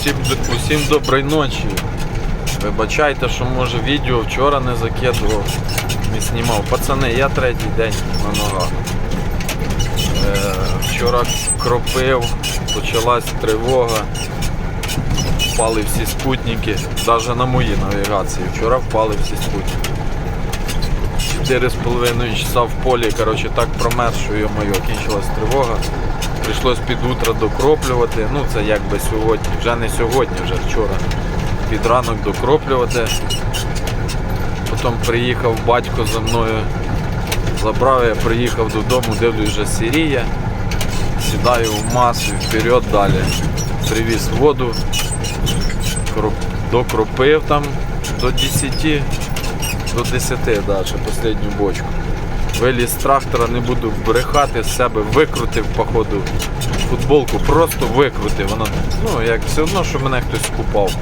Усім, усім доброї ночі. Вибачайте, що може відео вчора не закидував, не знімав. Пацани, я третій день на ногах. Е, вчора кропив, почалась тривога. Впали всі спутники, навіть на моїй навігації. Вчора впали всі спутники. Чотири з половиною часа в полі, коротше, так промерз, що йо-моє, кінчилась тривога. Прийшлось під утро докроплювати. Ну це якби сьогодні, вже не сьогодні, вже вчора. Під ранок докроплювати. Потім приїхав батько за мною, забрав, я приїхав додому, дивлюсь вже сіріє. Сідаю в масу вперед далі. Привіз воду, кроп- докропив там до 10, до 10, да, останню бочку. Виліз з трактора, не буду брехати з себе, викрутив походу футболку, просто викрутив. Вона, ну, як все одно, що мене хтось скупав.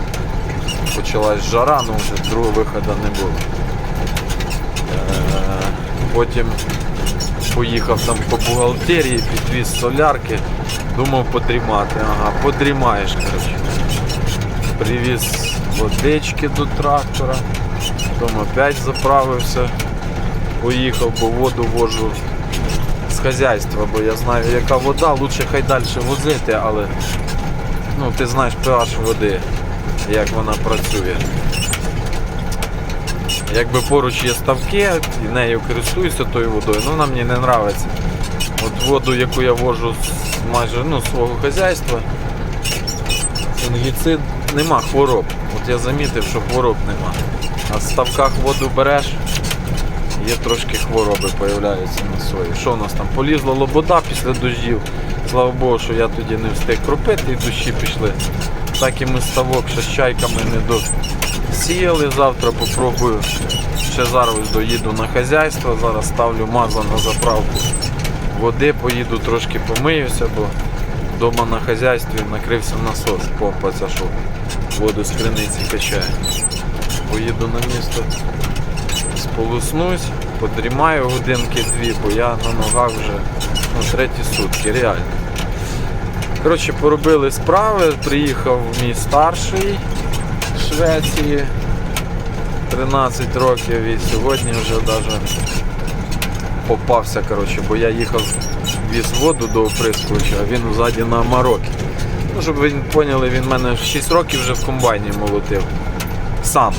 Почалась жара, ну вже другого виходу не було. Е, Потім поїхав там по бухгалтерії, підвіз солярки, думав подрімати. Ага, подрімаєш, коротше. Привіз водички до трактора, потім опять заправився поїхав, бо воду вожу з хазяйства, бо я знаю, яка вода, лучше хай далі возити, але ну, ти знаєш pH води, як вона працює. Якби поруч є ставки, і нею користуюся тою водою, ну вона мені не подобається. От воду, яку я вожу з майже ну, свого хазяйства, фунгіцид нема хвороб. От я замітив, що хвороб нема. А в ставках воду береш, є трошки хвороби появляються на сої. Що у нас там? Полізла лобода після дощів. Слава Богу, що я тоді не встиг кропити і дощі пішли. Так і ми ставок ще з чайками не досіяли. Завтра попробую. Ще зараз доїду на хазяйство, зараз ставлю маза на заправку води, поїду трошки помиюся, бо вдома на хазяйстві накрився насос, помпа ця що воду з криниці качає. Поїду на місто сполоснусь, подрімаю годинки-дві, бо я на ногах вже ну, треті сутки, реально. Коротше, поробили справи, приїхав мій старший з Швеції 13 років і сьогодні вже навіть попався, коротше, бо я їхав, віз воду до оприскувача, а він ззаді на Марокі. Ну, щоб ви поняли, він мене 6 років вже в комбайні молотив. Сам.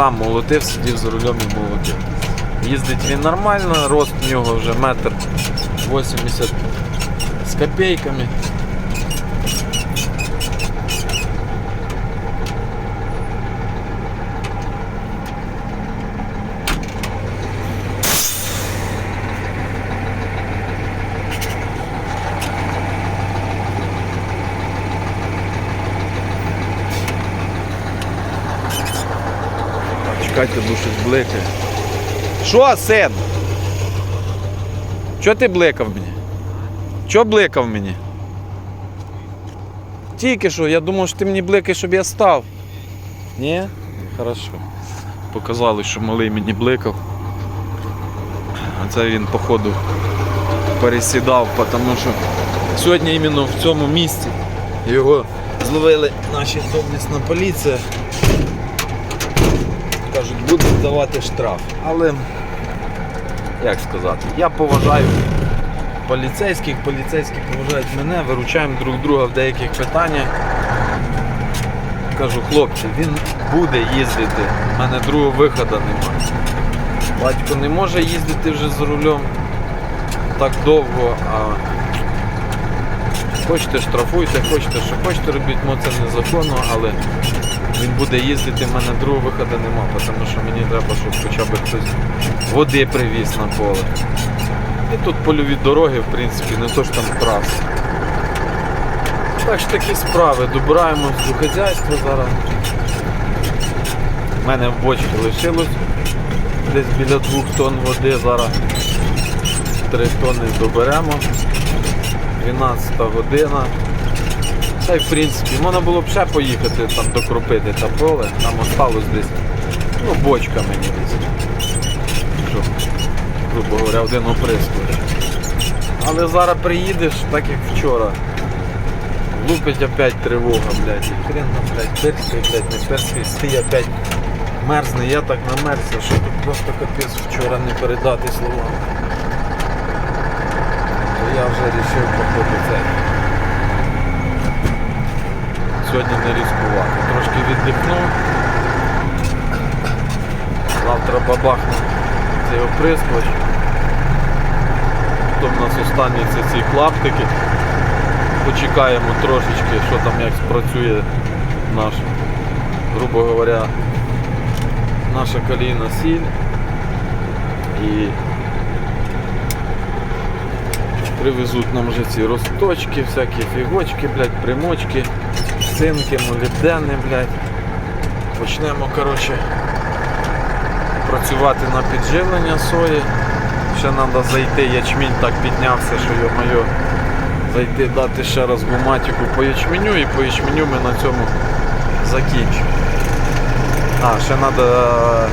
Сам молотив, сидів за рулем і молотив. Їздить він нормально, рост в нього вже метр 80 з копійками. Чекайте, бо щось бликає. Що, син? Чого ти бликав мені? Чого бликав мені? Тільки що, я думав, що ти мені бликаєш, щоб я став. Ні? Хорошо. Показали, що малий мені бликав. А це він, походу, пересідав, тому що сьогодні іменно в цьому місці його зловили наші доблісна поліція. Кажуть, будуть давати штраф. Але, як сказати, я поважаю поліцейських, поліцейські поважають мене, виручаємо друг друга в деяких питаннях. Кажу, хлопці, він буде їздити, в мене другого виходу немає. Батько не може їздити вже за рулем так довго, а хочете штрафуйте, хочете, що хочете робіть, ну це незаконно, але він буде їздити, в мене другого виходу нема, тому що мені треба, щоб хоча б хтось води привіз на поле. І тут польові дороги, в принципі, не то ж там траса. Так що такі справи. Добираємось до хазяйства зараз. У мене в бочці лишилось десь біля двох тонн води, зараз 3 тонни доберемо. 12 година. Та й в принципі, можна було б ще поїхати там докропити та поле, там осталось десь, ну, бочка мені десь. Щоб, грубо говоря, один оприскувач. Але зараз приїдеш, так як вчора. лупить опять тривога, блядь. І хрен там, блядь, перський, блядь, не перський, стій опять мерзне. Я так намерзся, що тут просто капець вчора не передати словами. То я вже вирішив походу це. Сьогодні не ризикувати. Трошки віддихнув. Завтра бабахну цей оприскувач. Потім у нас останні ці клаптики. Почекаємо трошечки, що там як спрацює наш, грубо говоря, наша калійна сіль. І привезуть нам вже ці росточки, всякі фігочки, блядь, примочки, цинки, молібдени, блядь. Почнемо, коротше, працювати на підживлення сої. Ще треба зайти, ячмінь так піднявся, що йо-моє, зайти, дати ще раз гуматику по ячменю і по ячменю ми на цьому закінчимо. А, ще треба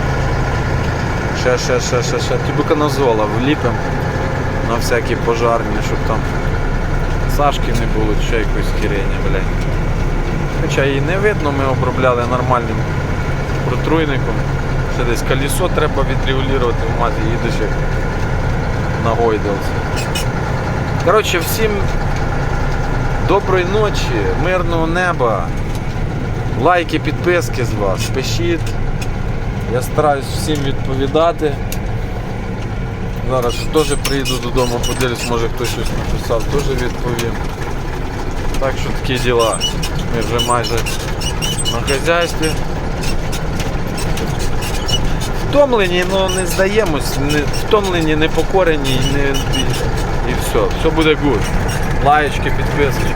ще, ще, ще, ще, ще тюбиконазола вліпимо на всякі пожарні, щоб там Сашки не було, ще якоїсь хірені, блядь. Хоча її не видно, ми обробляли нормальним протруйником. Ще десь колесо треба відрегулювати в мазі, їдеш як на гойдалці. Коротше, всім доброї ночі, мирного неба. Лайки, підписки з вас, пишіть. Я стараюсь всім відповідати. Зараз теж приїду додому, подивлюсь, може хтось щось написав, теж відповім. Так що такі діла. Ми вже майже на хазяйстві. Втомлені, але не здаємось, не, втомлені, не покорені і, не, і, все. Все буде гуд. Лаєчки, підписки.